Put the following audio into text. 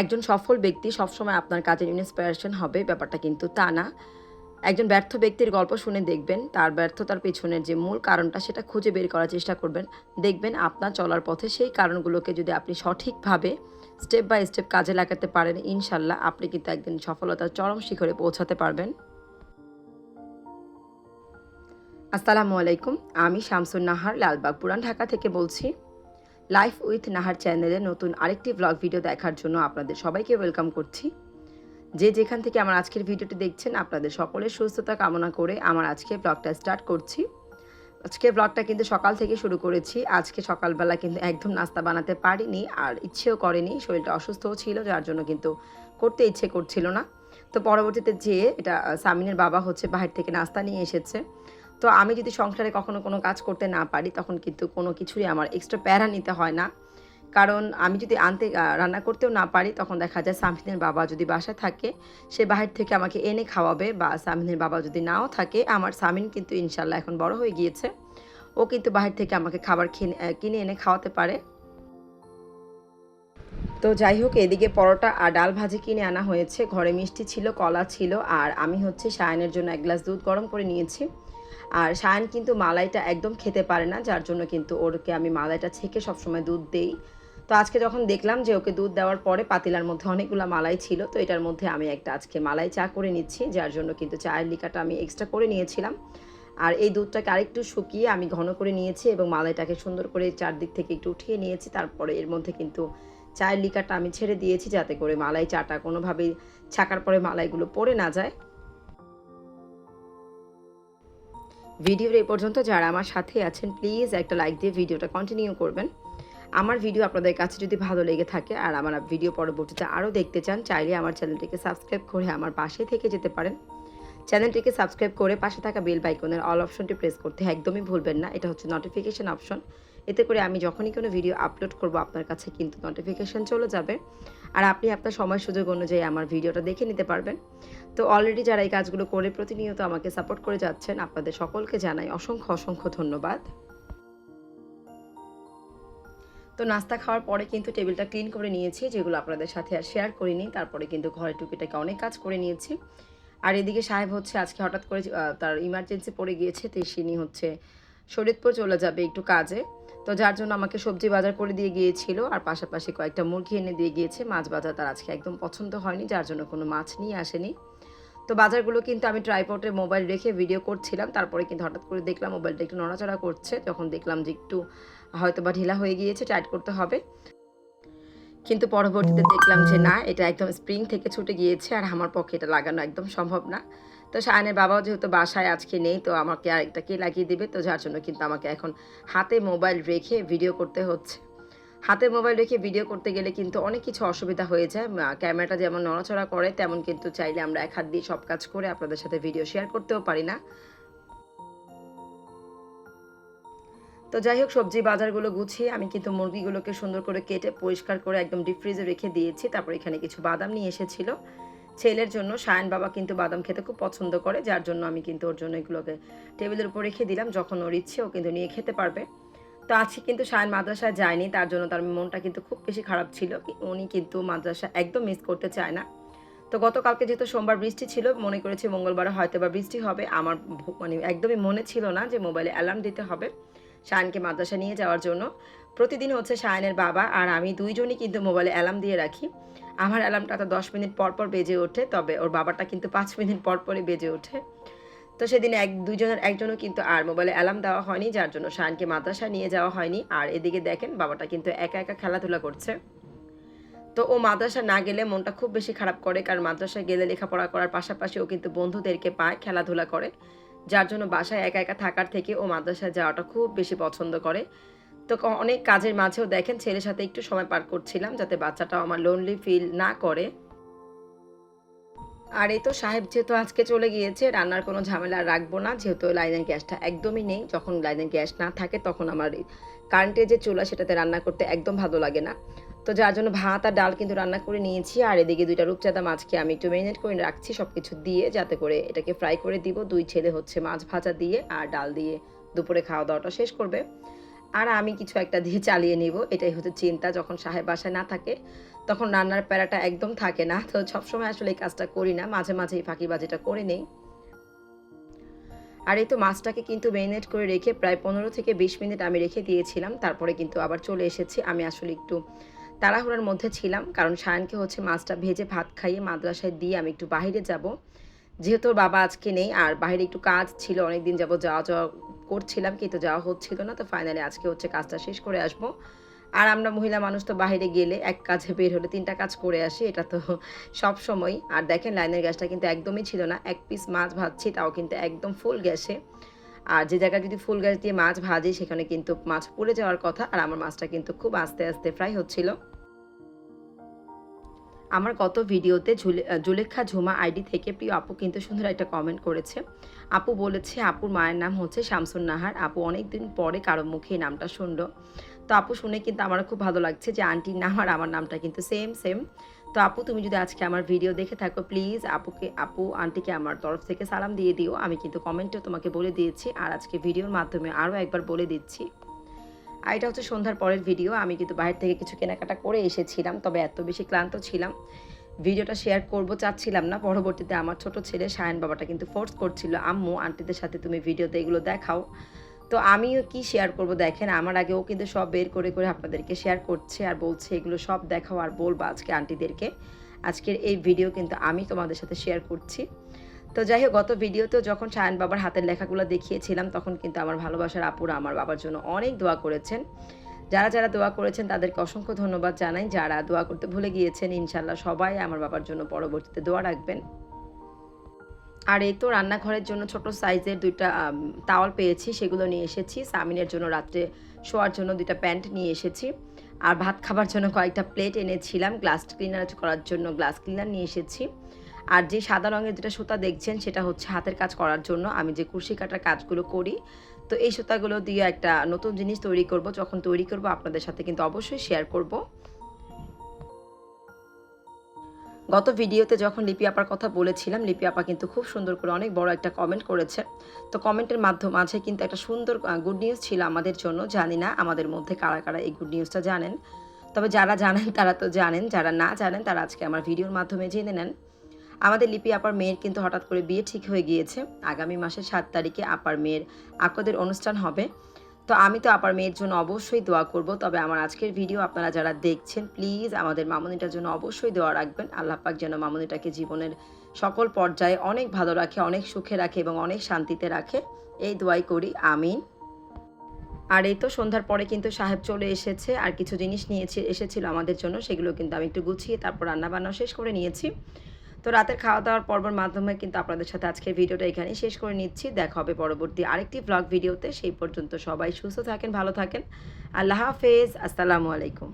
একজন সফল ব্যক্তি সবসময় আপনার কাজের ইন্সপিরেশন হবে, ব্যাপারটা কিন্তু তা না। একজন ব্যর্থ ব্যক্তির গল্প শুনে দেখবেন, তার ব্যর্থতার পেছনের যে মূল কারণটা সেটা খুঁজে বের করার চেষ্টা করবেন। দেখবেন আপনার চলার পথে সেই কারণগুলোকে যদি আপনি সঠিকভাবে স্টেপ বাই স্টেপ কাজে লাগাতে পারেন, ইনশাল্লাহ আপনি কিন্তু একদিন সফলতার চরম শিখরে পৌঁছাতে পারবেন। আসসালামু আলাইকুম, আমি শামসুন নাহার লালবাগ পুরান ঢাকা থেকে বলছি। লাইফ উইথ নাহার চ্যানেলে নতুন আরেকটি ব্লগ ভিডিও দেখার জন্য আপনাদের সবাইকে ওয়েলকাম করছি। যে যেখান থেকে আমার আজকের ভিডিওটি দেখছেন, আপনাদের সকলের সুস্থতা কামনা করে আমার আজকে ব্লগটা স্টার্ট করছি। আজকে ব্লগটা কিন্তু সকাল থেকে শুরু করেছি। আজকে সকালবেলা কিন্তু একদম নাস্তা বানাতে পারিনি আর ইচ্ছেও করেনি। শরীরটা অসুস্থও ছিল, যার জন্য কিন্তু করতে ইচ্ছে করছিল না। তো পরবর্তীতে যেয়ে এটা সামিনের বাবা হচ্ছে বাহির থেকে নাস্তা নিয়ে এসেছে। তো আমি যদি সংসারে কখনো কোনো কাজ করতে না পারি, তখন কিন্তু কোনো কিছুই আমার এক্সট্রা প্যারা নিতে হয় না। কারণ আমি যদি আনতে রান্না করতেও না পারি, তখন দেখা যায় সামিনের বাবা যদি বাসায় থাকে, সে বাহির থেকে আমাকে এনে খাওয়াবে বা সামিনের বাবা যদি নাও থাকে, আমার সামিন কিন্তু ইনশাল্লাহ এখন বড় হয়ে গিয়েছে। ও কিন্তু বাহির থেকে আমাকে খাবার কিনে এনে খাওয়াতে পারে। তো যাই হোক, এদিকে পরোটা আর ডাল ভাজি কিনে আনা হয়েছে। ঘরে মিষ্টি ছিল, কলা ছিল, আর আমি হচ্ছে সায়নের জন্য এক গ্লাস দুধ গরম করে নিয়েছি। আর সায়ন কিন্তু মালাইটা একদম খেতে পারে না, যার জন্য কিন্তু ওরকে আমি মালাইটা ছেঁকে সবসময় দুধ দেই। তো আজকে যখন দেখলাম যে ওকে দুধ দেওয়ার পরে পাতিলার মধ্যে অনেকগুলো মালাই ছিল, তো এটার মধ্যে আমি একটা আজকে মালাই চা করে নিচ্ছি, যার জন্য কিন্তু চায়ের লিকাটা আমি এক্সট্রা করে নিয়েছিলাম। আর এই দুধটাকে আরেকটু শুকিয়ে আমি ঘন করে নিয়েছি এবং মালাইটাকে সুন্দর করে চারদিক থেকে একটু উঠিয়ে নিয়েছি, তারপরে এর মধ্যে কিন্তু চায়ের লিকাটা আমি ছেড়ে দিয়েছি যাতে করে মালাই চাটা কোনোভাবেই ছাকার পরে মালাইগুলো পড়ে না যায়। ভিডিওর এই পর্যন্ত যারা আমার সাথে আছেন প্লিজ একটা লাইক দিয়ে ভিডিওটা কন্টিনিউ করবেন। আমার ভিডিও আপনাদের কাছে যদি ভালো লেগে থাকে আর আমার ভিডিও পরবর্তীতে আরও দেখতে চান, চাইলে আমার চ্যানেলটিকে সাবস্ক্রাইব করে আমার পাশে থেকে যেতে পারেন। চ্যানেলটিকে সাবস্ক্রাইব করে পাশে থাকা বেল বাইকনের অল অপশনটি প্রেস করতে একদমই ভুলবেন না। এটা হচ্ছে নোটিফিকেশান অপশন এতে করে আমি যখনই কোনো ভিডিও আপলোড করব, আপনার কাছে কিন্তু নোটিফিকেশন চলে যাবে। আর আপনি আপনার সময় সুযোগ অনুযায়ী আমার ভিডিওটা দেখে নিতে পারবেন। তো অলরেডি যারা এই কাজগুলো করে প্রতিনিয়ত আমাকে সাপোর্ট করে যাচ্ছেন, আপনাদের সকলকে জানাই অসংখ্য অসংখ্য ধন্যবাদ। তো নাস্তা খাওয়ার পরে কিন্তু টেবিলটা ক্লিন করে নিয়েছি, যেগুলো আপনাদের সাথে আর শেয়ার করিনি। তারপরে কিন্তু ঘরে টুকিটাকে অনেক কাজ করে নিয়েছি। আর এদিকে সাহেব হচ্ছে আজকে হঠাৎ করে তার ইমার্জেন্সি পড়ে গিয়েছে, তো তিনি হচ্ছে শরীরপুর চলে যাবে একটু কাজে। তো যার জন্য আমাকে সবজি বাজার করে দিয়ে গিয়েছিল, আর পাশাপাশি কয়েকটা মুরগি এনে দিয়ে গিয়েছে। মাছ বাজার তার আজকে একদম পছন্দ হয়নি, যার জন্য কোনো মাছ নিয়ে আসেনি। তো বাজারগুলো কিন্তু আমি ট্রাইপটে মোবাইল রেখে ভিডিও করছিলাম, তারপরে কিন্তু হঠাৎ করে দেখলাম মোবাইলটা একটু নড়াচড়া করছে, যখন দেখলাম যে একটু হয়তো বা ঢিলা হয়ে গিয়েছে, টাইট করতে হবে। কিন্তু পরবর্তীতে দেখলাম যে না, এটা একদম স্প্রিং থেকে ছুটে গিয়েছে, আর আমার পক্ষে এটা লাগানো একদম সম্ভব না। তো শায়নের বাবাও যেহেতু বাসায় আজকে নেই, তো আমাকে আরেকটা কে লাগিয়ে দেবে। তো যার জন্য কিন্তু আমাকে এখন হাতে মোবাইল রেখে ভিডিও করতে হচ্ছে। হাতে মোবাইল রেখে ভিডিও করতে গেলে কিন্তু অনেক কিছু অসুবিধা হয়ে যায়। ক্যামেরাটা যেমন নড়াচড়া করে, তেমন কিন্তু চাইলে আমরা এক হাত দিয়ে সব কাজ করে আপনাদের সাথে ভিডিও শেয়ার করতেও পারি না। তো যাই হোক, সবজি বাজারগুলো গুছিয়ে আমি কিন্তু মুরগিগুলোকে সুন্দর করে কেটে পরিষ্কার করে একদম ডিপ ফ্রিজে রেখে দিয়েছি। তারপর এখানে কিছু বাদাম নিয়ে এসেছিল। ছেলের জন্য সায়ন বাবা কিন্তু বাদাম খেতে খুব পছন্দ করে, যার জন্য আমি কিন্তু ওর জন্য এগুলোকে টেবিলের উপর রেখে দিলাম, যখন ওর ইচ্ছে ও কিন্তু নিয়ে খেতে পারবে। তো আজকে কিন্তু সায়ন মাদ্রাসায় যায়নি, তার জন্য তার মনটা কিন্তু খুব বেশি খারাপ ছিল। উনি কিন্তু মাদ্রাসা একদম মিস করতে চায় না। তো গতকালকে যেহেতু সোমবার বৃষ্টি ছিল, মনে করেছি মঙ্গলবারে হয়তো বা বৃষ্টি হবে। আমার মানে একদমই মনে ছিল না যে মোবাইলে অ্যালার্ম দিতে হবে শায়নকে মাদ্রাসা নিয়ে যাওয়ার জন্য। প্রতিদিন হচ্ছে শায়নের বাবা আর আমি দুইজনই কিন্তু মোবাইলে অ্যালার্ম দিয়ে রাখি। আমার অ্যালার্মটা তো দশ মিনিট পর পর বেজে ওঠে, তবে ওর বাবাটা কিন্তু পাঁচ মিনিট পর পরই বেজে ওঠে। তো সেদিন এক দুজনের একজনও কিন্তু আর মোবাইলে অ্যালার্ম দেওয়া হয়নি, যার জন্য শায়নকে মাদ্রাসা নিয়ে যাওয়া হয়নি। আর এদিকে দেখেন, বাবাটা কিন্তু একা একা খেলাধুলা করছে। তো ও মাদ্রাসা না গেলে মনটা খুব বেশি খারাপ করে, কারণ মাদ্রাসায় গেলে লেখাপড়া করার পাশাপাশি ও কিন্তু বন্ধুদেরকে পায়, খেলাধুলা করে। যার জন্য বাসায় একা একা থাকার থেকে ও মাদ্রাসায় যাওয়াটা খুব বেশি পছন্দ করে। তো অনেক কাজের মাঝেও দেখেন ছেলের সাথে একটু সময় পার করছিলাম যাতে বাচ্চাটাও আমার লোনলি ফিল না করে। আর এই তো সাহেব যেহেতু আজকে চলে গিয়েছে, রান্নার কোনো ঝামেলা রাখব না, যেহেতু লাইনের গ্যাসটা একদমই নেই। যখন লাইনের গ্যাস না থাকে তখন আমার কারেন্টের যে চুলা সেটাতে রান্না করতে একদম ভালো লাগে না। তো যার জন্য ভাত আর ডাল কিন্তু রান্না করে নিয়েছি, আর এদিকে দুইটা রূপচাঁদা মাছকে আমি একটু ম্যারিনেট করে রাখছি সব কিছু দিয়ে যাতে করে এটাকে ফ্রাই করে দিব। দুই ছেলে হচ্ছে মাছ ভাজা দিয়ে আর ডাল দিয়ে দুপুরে খাওয়া দাওয়াটা শেষ করবে। আর আমি কিছু একটা দিয়ে চালিয়ে নিব, এটাই হচ্ছে চিন্তা। যখন সাহেব বাসায় না থাকে, তখন রান্নার প্যারাটা একদম থাকে না। তো সবসময় আসলে এই কাজটা করি না, মাঝে মাঝে এই ফাঁকিবাজিটা করে নেই। আর এই তো মাছটাকে কিন্তু মেরিনেট করে রেখে প্রায় পনেরো থেকে বিশ মিনিট আমি রেখে দিয়েছিলাম। তারপরে কিন্তু আবার চলে এসেছি। আমি আসলে একটু তাড়াহুড়ার মধ্যে ছিলাম, কারণ সায়নকে হচ্ছে মাছটা ভেজে ভাত খাইয়ে মাদ্রাসায় দিয়ে আমি একটু বাইরে যাব। যেহেতু বাবা আজকে নেই, আর বাইরে একটু কাজ ছিল অনেক দিন যাব যাওয়া যাওয়া করছিলাম, কিন্তু যাওয়া হচ্ছিল না, তো ফাইনালি আজকে হচ্ছে কাজটা শেষ করে আসব। আর আমরা মহিলা মানুষ তো বাইরে গেলে এক কাজে বের হলে তিনটা কাজ করে আসি, এটা তো সব সময়। আর দেখেন লাইনের গ্যাসটা কিন্তু একদমই ছিল না, এক পিস মাছ ভাজছি, তাও কিন্তু একদম ফুল গ্যাসে। আর যে জায়গায় যদি ফুল গ্যাস দিয়ে মাছ ভাজি, সেখানে কিন্তু মাছ পুড়ে যাওয়ার কথা, আর আমার মাছটা কিন্তু খুব আস্তে আস্তে ফ্রাই হচ্ছিল। আমার গত ভিডিওতে জুলেখা ঝুমা আইডি থেকে প্রিয় আপু কিন্তু সুন্দর একটা কমেন্ট করেছে। আপু বলেছে, আপুর মায়ের নাম হচ্ছে শামসুন নাহার। আপু অনেক দিন পরে কারও মুখে নামটা শুনলো। তো আপু শুনে কিন্তু আমার খুব ভালো লাগছে যে আন্টির নাম আর আমার নামটা কিন্তু সেম সেম তো আপু, তুমি যদি আজকে আমার ভিডিও দেখে থাকো প্লিজ আপুকে, আপু, আন্টিকে আমার তরফ থেকে সালাম দিয়ে দিও। আমি কিন্তু কমেন্টেও তোমাকে বলে দিয়েছি। আর আজকে ভিডিওর মাধ্যমে আরও একবার বলে দিচ্ছি। আর এটা হচ্ছে সন্ধ্যার পরের ভিডিও আমি কিন্তু বাইরে থেকে কিছু কেনাকাটা করে এসেছিলাম, তবে এত বেশি ক্লান্ত ছিলাম। ভিডিওটা শেয়ার করব চাচ্ছিলাম না। পরবর্তীতে আমার ছোট ছেলে সায়ন বাবাটা কিন্তু ফোর্স করছিল, আম্মু আন্টিদের সাথে তুমি ভিডিওতে এগুলো দেখাও। তো আমিও কি শেয়ার করব দেখেন, আমার আগেও কিন্তু সব বের করে করে আপনাদেরকে শেয়ার করছে আর বলছে, এগুলো সব দেখাও আর বলব আজকে আন্টিদেরকে আজকের এই ভিডিও কিন্তু আমি তোমাদের সাথে শেয়ার করছি। তো যাই হোক, গত ভিডিওতেও যখন সায়ন বাবার হাতের লেখাগুলো দেখিয়েছিলাম, তখন কিন্তু আমার ভালোবাসার আপুরা আমার বাবার জন্য অনেক দোয়া করেছেন। যারা যারা দোয়া করেছেন, তাদেরকে অসংখ্য ধন্যবাদ জানাই। যারা দোয়া করতে ভুলে গিয়েছেন ইনশাল্লাহ সবাই আমার বাবার জন্য পরবর্তীতে দোয়া রাখবেন। আর এই তো রান্নাঘরের জন্য ছোট সাইজের দুইটা তাওয়াল পেয়েছি, সেগুলো নিয়ে এসেছি। সামিনের জন্য রাত্রে শোয়ার জন্য দুইটা প্যান্ট নিয়ে এসেছি। আর ভাত খাবার জন্য কয়েকটা প্লেট এনেছিলাম, গ্লাস ক্লিনার করার জন্য গ্লাস ক্লিনার নিয়ে এসেছি। আর যে সাদা রঙের যেটা সুতা দেখছেন সেটা হচ্ছে হাতের কাজ করার জন্য। আমি যে কুর্সি কাটার কাজগুলো করি, তো এই সুতাগুলো দিয়ে একটা নতুন জিনিস তৈরি করব। যখন তৈরি করব, আপনাদের সাথে কিন্তু অবশ্যই শেয়ার করব। গত ভিডিওতে যখন লিপি আপার কথা বলেছিলাম, লিপি আপা কিন্তু খুব সুন্দর করে অনেক বড় একটা কমেন্ট করেছে। তো কমেন্টের মাধ্যম, মাঝে কিন্তু একটা সুন্দর গুড নিউজ ছিল আমাদের জন্য। জানি না আমাদের মধ্যে কারা কারা এই গুড নিউজটা জানেন। তবে যারা জানেন তারা তো জানেন, যারা না জানেন তারা আজকে আমার ভিডিওর মাধ্যমে জেনে নেন। আমাদের লিপি আপার মেয়ের কিন্তু হঠাৎ করে বিয়ে ঠিক হয়ে গিয়েছে। আগামী মাসের সাত তারিখে আপার মেয়ের আকদের অনুষ্ঠান হবে। তো আমি তো আপার মেয়ের জন্য অবশ্যই দোয়া করব। তবে আমার আজকের ভিডিও আপনারা যারা দেখছেন প্লিজ আমাদের মামনিটার জন্য অবশ্যই দোয়া রাখবেন। আল্লাহ পাক যেন মামনিটাকে জীবনের সকল পর্যায়ে অনেক ভালো রাখে, অনেক সুখে রাখে এবং অনেক শান্তিতে রাখে। এই দোয়াই করি, আমিন। আর এই তো সন্ধ্যার পরে কিন্তু সাহেব চলে এসেছে, আর কিছু জিনিস নিয়েছে, এসেছিল আমাদের জন্য। সেগুলো কিন্তু আমি একটু গুছিয়ে তারপর রান্নাবান্না শেষ করে নিয়েছি। তো রাতের খাওয়া দাওয়ার পর্বর মাধ্যমে কিন্তু আপনাদের সাথে আজকের ভিডিওটা এখানেই শেষ করে নিচ্ছি। দেখা হবে পরবর্তী আরেকটি ব্লগ ভিডিওতে সেই পর্যন্ত সবাই সুস্থ থাকেন, ভালো থাকেন। আল্লাহ হাফেজ। আসসালামু আলাইকুম।